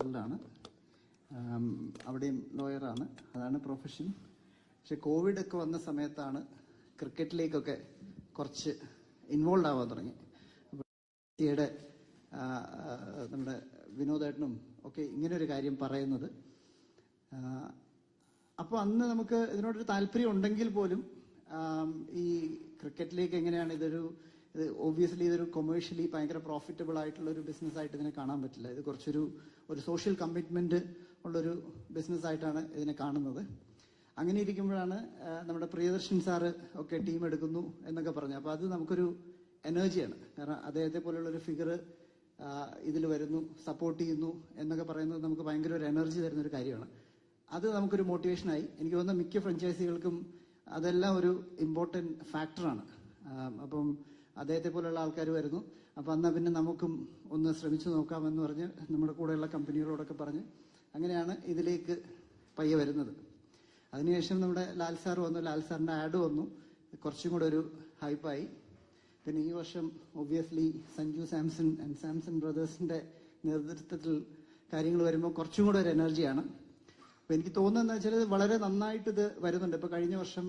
ഹോസ്പിറ്റലിലാണ്. അവിടെയും ലോയറാണ്. അതാണ് പ്രൊഫഷൻ. പക്ഷെ കോവിഡ് ഒക്കെ വന്ന സമയത്താണ് ക്രിക്കറ്റിലേക്കൊക്കെ കുറച്ച് ഇൻവോൾവ് ആവാൻ തുടങ്ങി. യുടെ നമ്മുടെ വിനോദേട്ടനും ഒക്കെ ഇങ്ങനെ ഒരു കാര്യം പറയുന്നത്. അപ്പോൾ അന്ന് നമുക്ക് ഇതിനോടൊരു താല്പര്യം ഉണ്ടെങ്കിൽ പോലും ഈ ക്രിക്കറ്റിലേക്ക് എങ്ങനെയാണ് ഇതൊരു ഇത് ഒബ്വിയസ്ലി ഇതൊരു കൊമേഴ്ഷ്യലി ഭയങ്കര പ്രോഫിറ്റബിൾ ആയിട്ടുള്ള ഒരു ബിസിനസ് ആയിട്ട് ഇതിനെ കാണാൻ പറ്റില്ല. ഇത് കുറച്ചൊരു ഒരു സോഷ്യൽ കമ്മിറ്റ്മെന്റ് ഉള്ളൊരു ബിസിനസ് ആയിട്ടാണ് ഇതിനെ കാണുന്നത്. അങ്ങനെ ഇരിക്കുമ്പോഴാണ് നമ്മുടെ പ്രിയദർശൻ സാറ് ഒക്കെ ടീം എടുക്കുന്നു എന്നൊക്കെ പറഞ്ഞു. അപ്പോൾ അത് നമുക്കൊരു എനർജിയാണ് കാരണം അദ്ദേഹത്തെ പോലുള്ള ഒരു ഫിഗർ ഇതിൽ വരുന്നു സപ്പോർട്ട് ചെയ്യുന്നു എന്നൊക്കെ പറയുന്നത് നമുക്ക് ഭയങ്കര ഒരു എനർജി തരുന്ന ഒരു കാര്യമാണ്. അത് നമുക്കൊരു മോട്ടിവേഷനായി എനിക്ക് തോന്നുന്ന മിക്ക ഫ്രഞ്ചൈസികൾക്കും അതെല്ലാം ഒരു ഇമ്പോർട്ടന്റ് ഫാക്ടറാണ് അപ്പം അദ്ദേഹത്തെ പോലുള്ള ആൾക്കാർ വരുന്നു അപ്പം എന്നാൽ പിന്നെ നമുക്കും ഒന്ന് ശ്രമിച്ചു നോക്കാമെന്ന് പറഞ്ഞ് നമ്മുടെ കൂടെയുള്ള കമ്പനികളോടൊക്കെ പറഞ്ഞ് അങ്ങനെയാണ് ഇതിലേക്ക് പയ്യെ വരുന്നത്. അതിനുശേഷം നമ്മുടെ ലാൽ സാർ വന്നു. ലാൽ സാറിന്റെ ആഡ് വന്നു. കുറച്ചും കൂടെ ഒരു ഹൈപ്പായി. പിന്നെ ഈ വർഷം ഒബ്വിയസ്ലി സഞ്ജു സാംസൺ ആൻഡ് സാംസൺ ബ്രദേഴ്സിന്റെ നേതൃത്വത്തിൽ കാര്യങ്ങൾ വരുമ്പോൾ കുറച്ചും കൂടെ ഒരു എനർജിയാണ്. അപ്പോൾ എനിക്ക് തോന്നുന്നത് വെച്ചാൽ വളരെ നന്നായിട്ട് ഇത് വരുന്നുണ്ട്. ഇപ്പോൾ കഴിഞ്ഞ വർഷം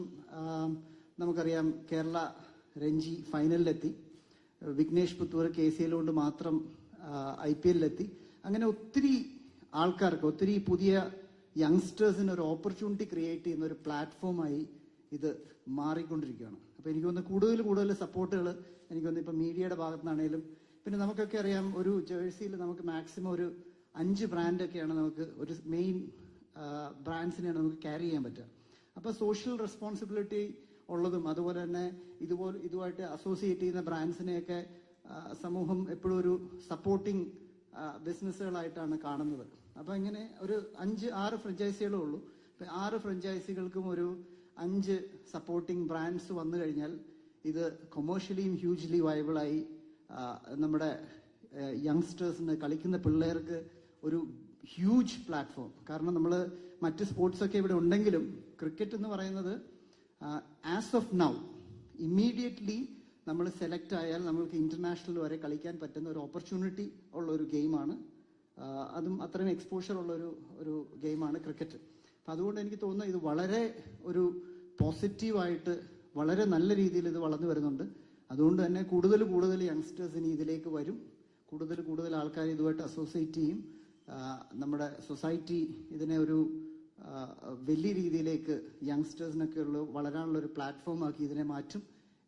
നമുക്കറിയാം Kerala Ranji ഫൈനലിലെത്തി. Vignesh Puthur K C L കൊണ്ട് മാത്രം ഐ പി എല്ലിലെത്തി. അങ്ങനെ ഒത്തിരി ആൾക്കാർക്ക് ഒത്തിരി പുതിയ യങ്സ്റ്റേഴ്സിന് ഒരു ഓപ്പർച്യൂണിറ്റി ക്രിയേറ്റ് ചെയ്യുന്ന ഒരു പ്ലാറ്റ്ഫോമായി ഇത് മാറിക്കൊണ്ടിരിക്കുകയാണ്. അപ്പൊ എനിക്ക് തോന്നുന്നു കൂടുതൽ കൂടുതൽ സപ്പോർട്ടുകൾ എനിക്ക് തോന്നുന്നു ഇപ്പൊ മീഡിയയുടെ ഭാഗത്തുനിന്നാണേലും പിന്നെ നമുക്കൊക്കെ അറിയാം ഒരു ജേഴ്സിയിൽ നമുക്ക് മാക്സിമം ഒരു അഞ്ച് ബ്രാൻഡൊക്കെയാണ് നമുക്ക് ഒരു മെയിൻ ബ്രാൻഡ്സിനെയാണ് നമുക്ക് ക്യാരി ചെയ്യാൻ പറ്റുക. അപ്പോൾ സോഷ്യൽ റെസ്പോൺസിബിലിറ്റി ഉള്ളതും. അതുപോലെ തന്നെ ഇതുപോലെ ഇതുമായിട്ട് അസോസിയേറ്റ് ചെയ്യുന്ന ബ്രാൻഡ്സിനെയൊക്കെ സമൂഹം എപ്പോഴും ഒരു സപ്പോർട്ടിങ് ബിസിനസ്സുകളായിട്ടാണ് കാണുന്നത്. അപ്പൊ ഇങ്ങനെ ഒരു അഞ്ച് ആറ് ഫ്രഞ്ചൈസികളേ ഉള്ളൂ. ആറ് ഫ്രഞ്ചൈസികൾക്കും ഒരു അഞ്ച് സപ്പോർട്ടിങ് ബ്രാൻഡ്സ് വന്നു കഴിഞ്ഞാൽ ഇത് കൊമേഴ്ഷ്യലിയും ഹ്യൂജ്ലി വയബിളായി നമ്മുടെ യങ്സ്റ്റേഴ്സിന് കളിക്കുന്ന പിള്ളേർക്ക് ഒരു ഹ്യൂജ് പ്ലാറ്റ്ഫോം കാരണം നമ്മൾ മറ്റ് സ്പോർട്സ് ഒക്കെ ഇവിടെ ഉണ്ടെങ്കിലും ക്രിക്കറ്റ് എന്ന് പറയുന്നത് ആസ് ഓഫ് നൗ ഇമ്മീഡിയറ്റ്ലി നമ്മൾ സെലക്ട് ആയാൽ നമ്മൾക്ക് ഇന്റർനാഷണൽ വരെ കളിക്കാൻ പറ്റുന്ന ഒരു ഓപ്പർച്യൂണിറ്റി ഉള്ള ഒരു ഗെയിമാണ് അതും അത്രയും എക്സ്പോഷർ ഉള്ള ഒരു ഒരു ഗെയിമാണ് ക്രിക്കറ്റ് അപ്പം അതുകൊണ്ട് എനിക്ക് തോന്നുന്നു ഇത് വളരെ ഒരു പോസിറ്റീവായിട്ട് വളരെ നല്ല രീതിയിൽ ഇത് വളർന്നു വരുന്നുണ്ട്. അതുകൊണ്ട് തന്നെ കൂടുതൽ കൂടുതൽ യങ്സ്റ്റേഴ്സ് ഇനി ഇതിലേക്ക് വരും. കൂടുതൽ കൂടുതൽ ആൾക്കാർ ഇതുമായിട്ട് അസോസിയേറ്റ് ചെയ്യും. നമ്മുടെ സൊസൈറ്റി ഇതിനെ ഒരു വലിയ രീതിയിലേക്ക് യങ്സ്റ്റേഴ്സിനൊക്കെ ഉള്ള വളരാനുള്ള ഒരു പ്ലാറ്റ്ഫോം ആക്കി ഇതിനെ മാറ്റും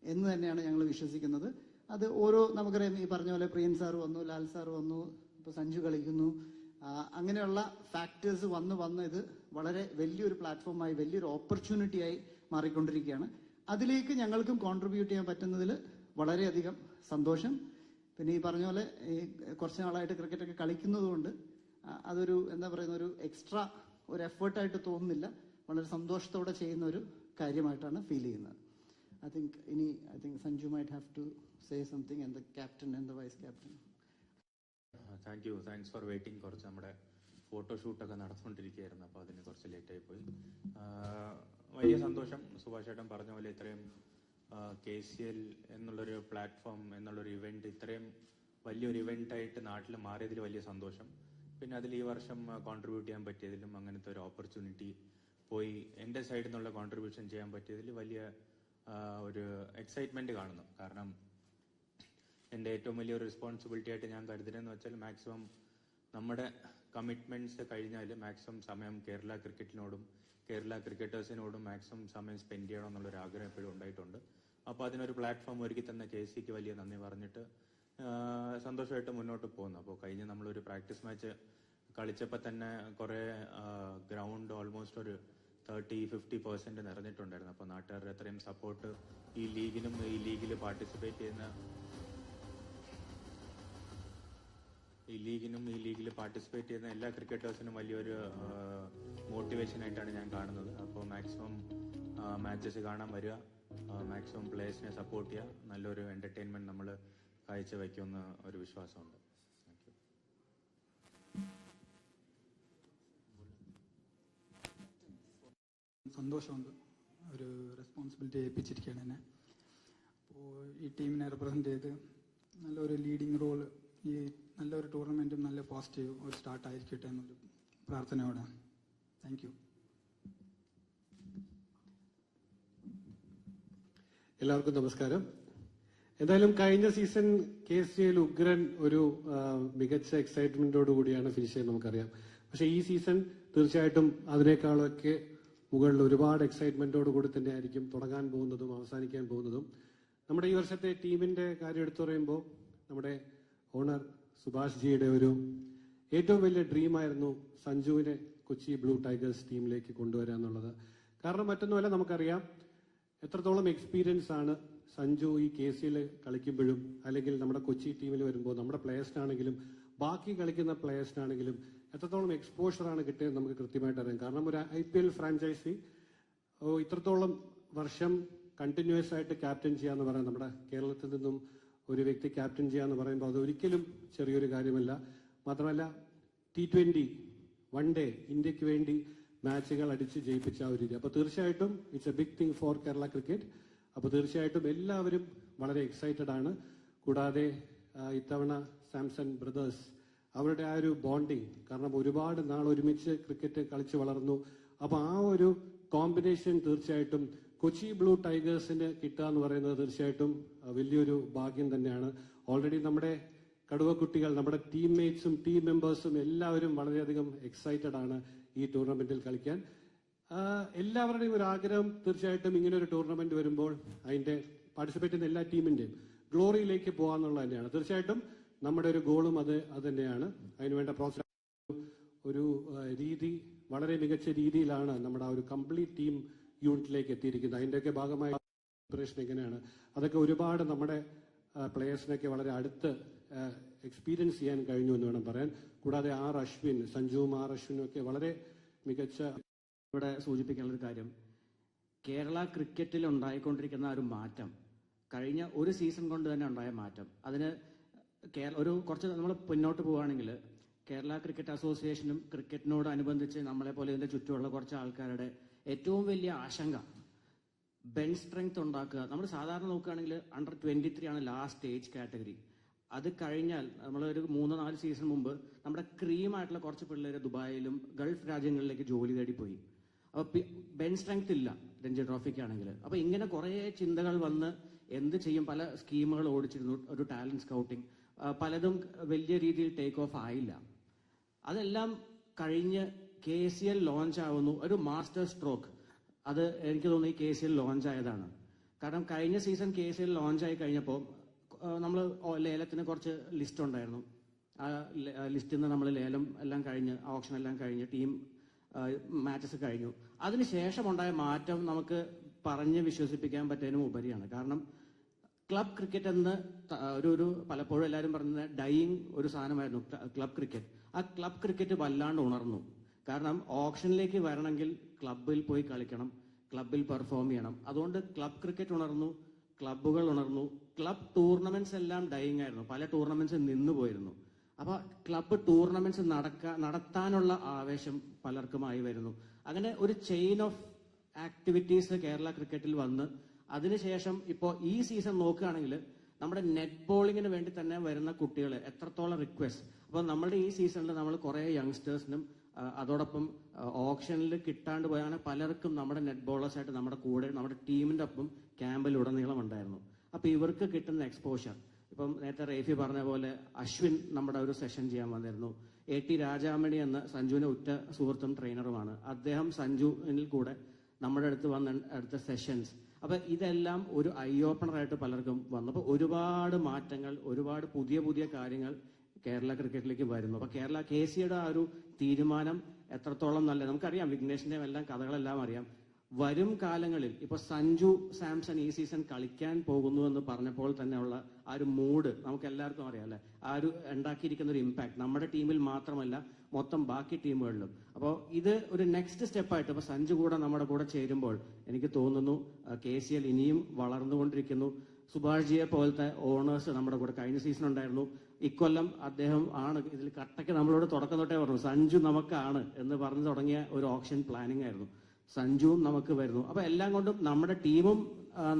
എന്ന് തന്നെയാണ് ഞങ്ങൾ വിശ്വസിക്കുന്നത്. അത് ഓരോ നമുക്കറിയാം ഈ പറഞ്ഞ പോലെ പ്രിയൻ സാർ വന്നു ലാൽ സാർ വന്നു ഇപ്പൊ സഞ്ജു കളിക്കുന്നു. അങ്ങനെയുള്ള ഫാക്ടേഴ്സ് വന്ന് വന്ന് ഇത് വളരെ വലിയൊരു പ്ലാറ്റ്ഫോമായി വലിയൊരു ഓപ്പർച്യൂണിറ്റി ആയി മാറിക്കൊണ്ടിരിക്കുകയാണ്. അതിലേക്ക് ഞങ്ങൾക്കും കോൺട്രിബ്യൂട്ട് ചെയ്യാൻ പറ്റുന്നതിൽ വളരെയധികം സന്തോഷം. പിന്നെ ഈ പറഞ്ഞ പോലെ ഈ കുറച്ച് നാളായിട്ട് ക്രിക്കറ്റൊക്കെ കളിക്കുന്നതുകൊണ്ട് കളിക്കുന്നത് അതൊരു എന്താ പറയുന്ന ഒരു എക്സ്ട്രാ ഒരു എഫേർട്ടായിട്ട് തോന്നുന്നില്ല. വളരെ സന്തോഷത്തോടെ ചെയ്യുന്ന ഒരു കാര്യമായിട്ടാണ് ഫീൽ ചെയ്യുന്നത്. ഐ തിങ്ക് ഇനി I think Sanju might have to say something and the captain and the vice captain thank you thanks for waiting കുറച്ച് നമ്മുടെ ഫോട്ടോഷൂട്ടൊക്കെ നടന്നുകൊണ്ടിരിക്കുകയായിരുന്നു. അപ്പോൾ അതിന് കുറച്ച് ലേറ്റായി പോയി. വലിയ സന്തോഷം. സുഭാഷ് ചേട്ടൻ പറഞ്ഞ പോലെ ഇത്രയും കെ സി എൽ എന്നുള്ളൊരു പ്ലാറ്റ്ഫോം എന്നുള്ളൊരു ഇവന്റ് ഇത്രയും വലിയൊരു ഇവന്റ് ആയിട്ട് നാട്ടിൽ മാറിയതിൽ വലിയ സന്തോഷം. പിന്നെ അതിൽ ഈ വർഷം കോൺട്രിബ്യൂട്ട് ചെയ്യാൻ പറ്റിയതിലും അങ്ങനത്തെ ഒരു ഓപ്പർച്യൂണിറ്റി പോയി. എന്റെ സൈഡിൽ നിന്നുള്ള കോൺട്രിബ്യൂഷൻ ചെയ്യാൻ പറ്റിയതിൽ വലിയ ഒരു എക്സൈറ്റ്മെന്റ് കാണുന്നു. കാരണം എന്റെ ഏറ്റവും വലിയ റെസ്പോൺസിബിലിറ്റി ആയിട്ട് ഞാൻ കരുതുന്നതെന്ന് വെച്ചാൽ മാക്സിമം നമ്മുടെ കമ്മിറ്റ്മെന്റ്സ് കഴിഞ്ഞാൽ മാക്സിമം സമയം കേരള ക്രിക്കറ്റിനോടും കേരള ക്രിക്കറ്റേഴ്സിനോടും മാക്സിമം സമയം സ്പെൻഡ് ചെയ്യണം എന്നുള്ളൊരു ആഗ്രഹം എപ്പോഴും ഉണ്ടായിട്ടുണ്ട്. അപ്പോൾ അതിനൊരു പ്ലാറ്റ്ഫോം ഒരുക്കി തന്ന കെ സിക്ക് വലിയ നന്ദി പറഞ്ഞിട്ട് സന്തോഷമായിട്ട് മുന്നോട്ട് പോകുന്നു. അപ്പോൾ കഴിഞ്ഞ് നമ്മളൊരു പ്രാക്ടീസ് മാച്ച് കളിച്ചപ്പോൾ തന്നെ കുറേ ഗ്രൗണ്ട് ഓൾമോസ്റ്റ് ഒരു തേർട്ടി ഫിഫ്റ്റി പെർസെന്റ് നിറഞ്ഞിട്ടുണ്ടായിരുന്നു. അപ്പോൾ നാട്ടുകാരുടെ അത്രയും സപ്പോർട്ട് ഈ ലീഗിനും ഈ ലീഗിൽ പാർട്ടിസിപ്പേറ്റ് ചെയ്യുന്ന ഈ ലീഗിനും ഈ ലീഗിൽ പാർട്ടിസിപ്പേറ്റ് ചെയ്യുന്ന എല്ലാ ക്രിക്കറ്റേഴ്സിനും വലിയൊരു മോട്ടിവേഷൻ ആയിട്ടാണ് ഞാൻ കാണുന്നത്. അപ്പോൾ മാക്സിമം മാച്ചസ് കാണാൻ വരിക. മാക്സിമം പ്ലേയേഴ്സിനെ സപ്പോർട്ട് ചെയ്യുക. നല്ലൊരു എന്റർടൈൻമെന്റ് നമ്മൾ കാഴ്ചവെക്കുമെന്ന് ഒരു വിശ്വാസമുണ്ട്. താങ്ക് യു സന്തോഷമുണ്ട്. ഒരു റെസ്പോൺസിബിലിറ്റി ഏൽപ്പിച്ചിരിക്കുകയാണ് എന്നെ. അപ്പോൾ ഈ ടീമിനെ റെപ്രസെന്റ് ചെയ്ത് നല്ലൊരു ലീഡിങ് റോൾ ഈ നല്ലൊരു ടൂർണമെന്റും നല്ല പോസിറ്റീവ് ഒരു സ്റ്റാർട്ട് ആയിരിക്കട്ടെ എന്നൊരു പ്രാർത്ഥനയോടെ താങ്ക് യു എല്ലാവർക്കും നമസ്കാരം. എന്തായാലും കഴിഞ്ഞ സീസൺ കെ എസ് സിയിൽ ഉഗ്രൻ ഒരു മികച്ച എക്സൈറ്റ്മെന്റോട് കൂടിയാണ് ഫിനിഷ് ചെയ്യുന്നത് നമുക്കറിയാം. പക്ഷെ ഈ സീസൺ തീർച്ചയായിട്ടും അതിനേക്കാളൊക്കെ മുകളിൽ ഒരുപാട് എക്സൈറ്റ്മെന്റോട് കൂടി തന്നെ ആയിരിക്കും തുടങ്ങാൻ പോകുന്നതും അവസാനിക്കാൻ പോകുന്നതും. നമ്മുടെ ഈ വർഷത്തെ ടീമിന്റെ കാര്യം എടുത്തു പറയുമ്പോൾ നമ്മുടെ ഓണർ സുഭാഷ് ജിയുടെ ഒരു ഏറ്റവും വലിയ ഡ്രീമായിരുന്നു സഞ്ജുവിനെ കൊച്ചി ബ്ലൂ ടൈഗേഴ്സ് ടീമിലേക്ക് കൊണ്ടുവരാന്നുള്ളത്. കാരണം മറ്റൊന്നുമല്ല നമുക്കറിയാം എത്രത്തോളം എക്സ്പീരിയൻസ് ആണ് സഞ്ജു ഈ കെ സിയിൽ കളിക്കുമ്പോഴും അല്ലെങ്കിൽ നമ്മുടെ കൊച്ചി ടീമിൽ വരുമ്പോൾ നമ്മുടെ പ്ലേയേഴ്സിനാണെങ്കിലും ബാക്കി കളിക്കുന്ന പ്ലേയേഴ്സിനാണെങ്കിലും എത്രത്തോളം എക്സ്പോഷറാണ് കിട്ടിയത് നമുക്ക് കൃത്യമായിട്ട് അറിയാം. കാരണം ഒരു ഐ പി എൽ ഫ്രാഞ്ചൈസി ഇത്രത്തോളം വർഷം കണ്ടിന്യൂസ് ആയിട്ട് ക്യാപ്റ്റൻ ചെയ്യാന്ന് പറയാം. നമ്മുടെ കേരളത്തിൽ നിന്നും ഒരു വ്യക്തി ക്യാപ്റ്റൻ ചെയ്യാന്ന് പറയുമ്പോൾ അത് ഒരിക്കലും ചെറിയൊരു കാര്യമല്ല. മാത്രമല്ല ടി ട്വന്റി വൺ ഡേ ഇന്ത്യയ്ക്ക് വേണ്ടി മാച്ചുകൾ അടിച്ച് ജയിപ്പിച്ച ഒരു രീതി. അപ്പൊ തീർച്ചയായിട്ടും it's a big thing for Kerala cricket അപ്പൊ തീർച്ചയായിട്ടും എല്ലാവരും വളരെ എക്സൈറ്റഡ് ആണ്. കൂടാതെ ഇത്തവണ സാംസൺ ബ്രദേഴ്സ് അവരുടെ ആ ഒരു ബോണ്ടിങ് കാരണം ഒരുപാട് നാൾ ഒരുമിച്ച് ക്രിക്കറ്റ് കളിച്ച് വളർന്നു. അപ്പോൾ ആ ഒരു കോമ്പിനേഷൻ തീർച്ചയായിട്ടും കൊച്ചി ബ്ലൂ ടൈഗേഴ്സിന് കിട്ടുക എന്ന് പറയുന്നത് തീർച്ചയായിട്ടും വലിയൊരു ഭാഗ്യം തന്നെയാണ്. ഓൾറെഡി നമ്മുടെ കടുവക്കുട്ടികൾ നമ്മുടെ ടീം മേറ്റ്സും ടീം മെമ്പേഴ്സും എല്ലാവരും വളരെയധികം എക്സൈറ്റഡ് ആണ് ഈ ടൂർണമെന്റിൽ കളിക്കാൻ. എല്ലാവരുടെയും ഒരു ആഗ്രഹം തീർച്ചയായിട്ടും ഇങ്ങനെ ഒരു ടൂർണമെന്റ് വരുമ്പോൾ അതിന്റെ പാർട്ടിസിപ്പേറ്റ് ചെയ്യുന്ന എല്ലാ ടീമിന്റെയും ഗ്ലോറിയിലേക്ക് പോകാന്നുള്ളത് തന്നെയാണ് തീർച്ചയായിട്ടും നമ്മുടെ ഒരു ഗോളും അത് അത് തന്നെയാണ് അതിനുവേണ്ട പ്രോത്സാഹനം ഒരു രീതി വളരെ മികച്ച രീതിയിലാണ് നമ്മുടെ ആ ഒരു കംപ്ലീറ്റ് ടീം യൂണിറ്റിലേക്ക് എത്തിയിരിക്കുന്നത്. അതിന്റെയൊക്കെ ഭാഗമായി പ്രിപ്പറേഷൻ എങ്ങനെയാണ്? അതൊക്കെ ഒരുപാട് നമ്മുടെ പ്ലേയേഴ്സിനൊക്കെ വളരെ അടുത്ത് എക്സ്പീരിയൻസ് ചെയ്യാൻ കഴിഞ്ഞു എന്ന് വേണം പറയാൻ. കൂടാതെ ആർ അശ്വിൻ സഞ്ജു ആർ അശ്വിനും ഒക്കെ വളരെ മികച്ച ഇവിടെ സൂചിപ്പിക്കാനുള്ള ഒരു കാര്യം. കേരള ക്രിക്കറ്റിൽ ഉണ്ടായിക്കൊണ്ടിരിക്കുന്ന ഒരു മാറ്റം കഴിഞ്ഞ ഒരു സീസൺ കൊണ്ട് തന്നെ ഉണ്ടായ മാറ്റം അതിന് ഒരു കുറച്ച് നമ്മൾ മുന്നോട്ട് പോവുകയാണെങ്കിൽ കേരള ക്രിക്കറ്റ് അസോസിയേഷനും ക്രിക്കറ്റിനോട് അനുബന്ധിച്ച് നമ്മളെ പോലെ ഇതിന്റെ ചുറ്റുമുള്ള കുറച്ച് ആൾക്കാരുടെ ഏറ്റവും വലിയ ആശങ്ക ബെഞ്ച് സ്ട്രെങ്ത് ഉണ്ടാക്കുക. നമ്മൾ സാധാരണ നോക്കുകയാണെങ്കിൽ അണ്ടർ ട്വന്റി ത്രീ ആണ് ലാസ്റ്റ് ഏജ് കാറ്റഗറി അത് കഴിഞ്ഞാൽ നമ്മൾ ഒരു മൂന്ന് നാല് സീസൺ മുമ്പ് നമ്മുടെ ക്രീമായിട്ടുള്ള കുറച്ച് പിള്ളേർ ദുബായിലും ഗൾഫ് രാജ്യങ്ങളിലേക്ക് ജോലി തേടി പോയി. ബെൻ സ്ട്രെങ്ത് ഇല്ല രഞ്ജി ട്രോഫിക്കാണെങ്കിൽ അപ്പൊ ഇങ്ങനെ കുറെ ചിന്തകൾ വന്ന് എന്ത് ചെയ്യും? പല സ്കീമുകൾ ഓടിച്ചിരുന്നു. ഒരു ടാലന്റ് സ്കൗട്ടിംഗ് പലതും വലിയ രീതിയിൽ ടേക്ക് ഓഫ് ആയില്ല. അതെല്ലാം കഴിഞ്ഞ് കെ സി എൽ ലോഞ്ച് ആവുന്നു. ഒരു മാസ്റ്റർ സ്ട്രോക്ക് അത് എനിക്ക് തോന്നുന്നു ഈ കെ സി എൽ ലോഞ്ച് ആയതാണ്. കാരണം കഴിഞ്ഞ season K C L launch ആയി കഴിഞ്ഞപ്പോൾ നമ്മൾ ലേലത്തിന് കുറച്ച് ലിസ്റ്റ് ഉണ്ടായിരുന്നു. ആ ലിസ്റ്റിൽ നിന്ന് നമ്മൾ ലേലം എല്ലാം കഴിഞ്ഞ് ഓപ്ഷൻ എല്ലാം കഴിഞ്ഞ് ടീം മാച്ചസ് കഴിഞ്ഞു. അതിനുശേഷം ഉണ്ടായ മാറ്റം നമുക്ക് പറഞ്ഞ് വിശ്വസിപ്പിക്കാൻ പറ്റുന്നതിനും ഉപരിയാണ്. കാരണം ക്ലബ് ക്രിക്കറ്റ് എന്ന് ഒരു ഒരു പലപ്പോഴും എല്ലാവരും പറഞ്ഞ ഡൈയിങ് ഒരു സാധനമായിരുന്നു ക്ലബ് ക്രിക്കറ്റ്. ആ ക്ലബ് ക്രിക്കറ്റ് വല്ലാണ്ട് ഉണർന്നു. കാരണം ഓപ്ഷനിലേക്ക് വരണമെങ്കിൽ ക്ലബിൽ പോയി കളിക്കണം ക്ലബിൽ പെർഫോം ചെയ്യണം. അതുകൊണ്ട് ക്ലബ് ക്രിക്കറ്റ് ഉണർന്നു ക്ലബുകൾ ഉണർന്നു. ക്ലബ് ടൂർണമെന്റ്സ് എല്ലാം ഡൈയിങ് ആയിരുന്നു. പല ടൂർണമെന്റ്സ് നിന്നു പോയിരുന്നു. അപ്പൊ ക്ലബ്ബ് ടൂർണമെന്റ്സ് നടക്ക നടത്താനുള്ള ആവേശം പലർക്കുമായി വരുന്നു. അങ്ങനെ ഒരു ചെയിൻ ഓഫ് ആക്ടിവിറ്റീസ് കേരള ക്രിക്കറ്റിൽ വന്ന് അതിനുശേഷം ഇപ്പോൾ ഈ സീസൺ നോക്കുകയാണെങ്കിൽ നമ്മുടെ നെറ്റ് ബോളിങ്ങിന് വേണ്ടി തന്നെ വരുന്ന കുട്ടികൾ എത്രത്തോളം റിക്വസ്റ്റ് അപ്പോൾ നമ്മുടെ ഈ സീസണിൽ നമ്മൾ കുറേ യങ്സ്റ്റേഴ്സിനും അതോടൊപ്പം ഓപ്ഷനിൽ കിട്ടാണ്ട് പോയാണ് പലർക്കും നമ്മുടെ നെറ്റ് ബോളേഴ്സായിട്ട് നമ്മുടെ കൂടെ നമ്മുടെ ടീമിന്റെ ഒപ്പം ക്യാമ്പിൽ ഉടനീളം ഉണ്ടായിരുന്നു. അപ്പൊ ഇവർക്ക് കിട്ടുന്ന എക്സ്പോഷർ ഇപ്പം നേരത്തെ റേഫി പറഞ്ഞ പോലെ അശ്വിൻ നമ്മുടെ ഒരു സെഷൻ ചെയ്യാൻ വന്നിരുന്നു. എ ടി രാജാമണി എന്ന സഞ്ജുവിന്റെ ഉറ്റ സുഹൃത്തും ട്രെയിനറുമാണ് അദ്ദേഹം സഞ്ജുവിനിൽ കൂടെ നമ്മുടെ അടുത്ത് വന്ന അടുത്ത സെഷൻസ് അപ്പൊ ഇതെല്ലാം ഒരു ഐ ഓപ്പണറായിട്ട് പലർക്കും വന്നപ്പോൾ ഒരുപാട് മാറ്റങ്ങൾ ഒരുപാട് പുതിയ പുതിയ കാര്യങ്ങൾ കേരള ക്രിക്കറ്റിലേക്ക് വരുന്നു. അപ്പൊ കേരള കെ സിയുടെ ആ ഒരു തീരുമാനം എത്രത്തോളം നല്ല നമുക്കറിയാം വിഘ്നേഷിന്റെ എല്ലാം കഥകളെല്ലാം അറിയാം. വരും കാലങ്ങളിൽ ഇപ്പൊ സഞ്ജു സാംസൺ ഈ സീസൺ കളിക്കാൻ പോകുന്നു എന്ന് പറഞ്ഞപ്പോൾ തന്നെ ഉള്ള ആ ഒരു മൂഡ് നമുക്ക് എല്ലാവർക്കും അറിയാം അല്ലെ? ആ ഒരു ഉണ്ടാക്കിയിരിക്കുന്ന ഒരു ഇമ്പാക്ട് നമ്മുടെ ടീമിൽ മാത്രമല്ല മൊത്തം ബാക്കി ടീമുകളിലും അപ്പോൾ ഇത് ഒരു നെക്സ്റ്റ് സ്റ്റെപ്പായിട്ട് ഇപ്പൊ സഞ്ജു കൂടെ നമ്മുടെ കൂടെ ചേരുമ്പോൾ എനിക്ക് തോന്നുന്നു കെ സി എൽ ഇനിയും വളർന്നുകൊണ്ടിരിക്കുന്നു. സുഭാഷ് ജിയെ പോലത്തെ ഓണേഴ്സ് നമ്മുടെ കൂടെ കഴിഞ്ഞ സീസൺ ഉണ്ടായിരുന്നു. ഇക്കൊല്ലം അദ്ദേഹം ആണ് ഇതിൽ കട്ടയ്ക്ക് നമ്മളോട് തുടക്കം തൊട്ടേ പറഞ്ഞു സഞ്ജു നമുക്കാണ് എന്ന് പറഞ്ഞു തുടങ്ങിയ ഒരു ഓപ്ഷൻ പ്ലാനിംഗ് ആയിരുന്നു. സഞ്ജുവും നമുക്ക് വരുന്നു. അപ്പൊ എല്ലാം കൊണ്ടും നമ്മുടെ ടീമും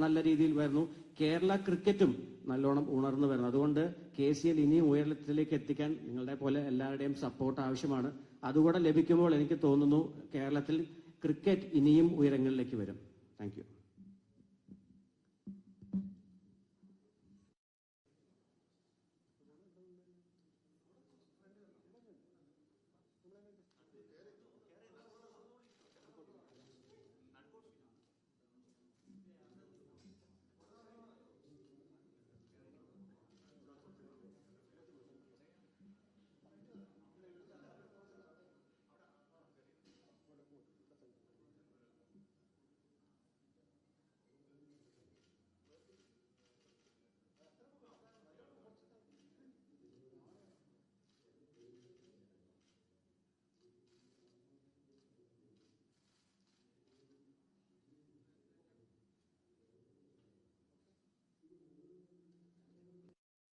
നല്ല രീതിയിൽ വരുന്നു. കേരള ക്രിക്കറ്റും നല്ലോണം ഉണർന്നു വരുന്നു. അതുകൊണ്ട് കെ സി എൽ ഇനിയും ഉയരത്തിലേക്ക് എത്തിക്കാൻ നിങ്ങളുടെ പോലെ എല്ലാവരുടെയും സപ്പോർട്ട് ആവശ്യമാണ്. അതുകൂടെ ലഭിക്കുമ്പോൾ എനിക്ക് തോന്നുന്നു കേരളത്തിൽ ക്രിക്കറ്റ് ഇനിയും ഉയരങ്ങളിലേക്ക് വരും. താങ്ക്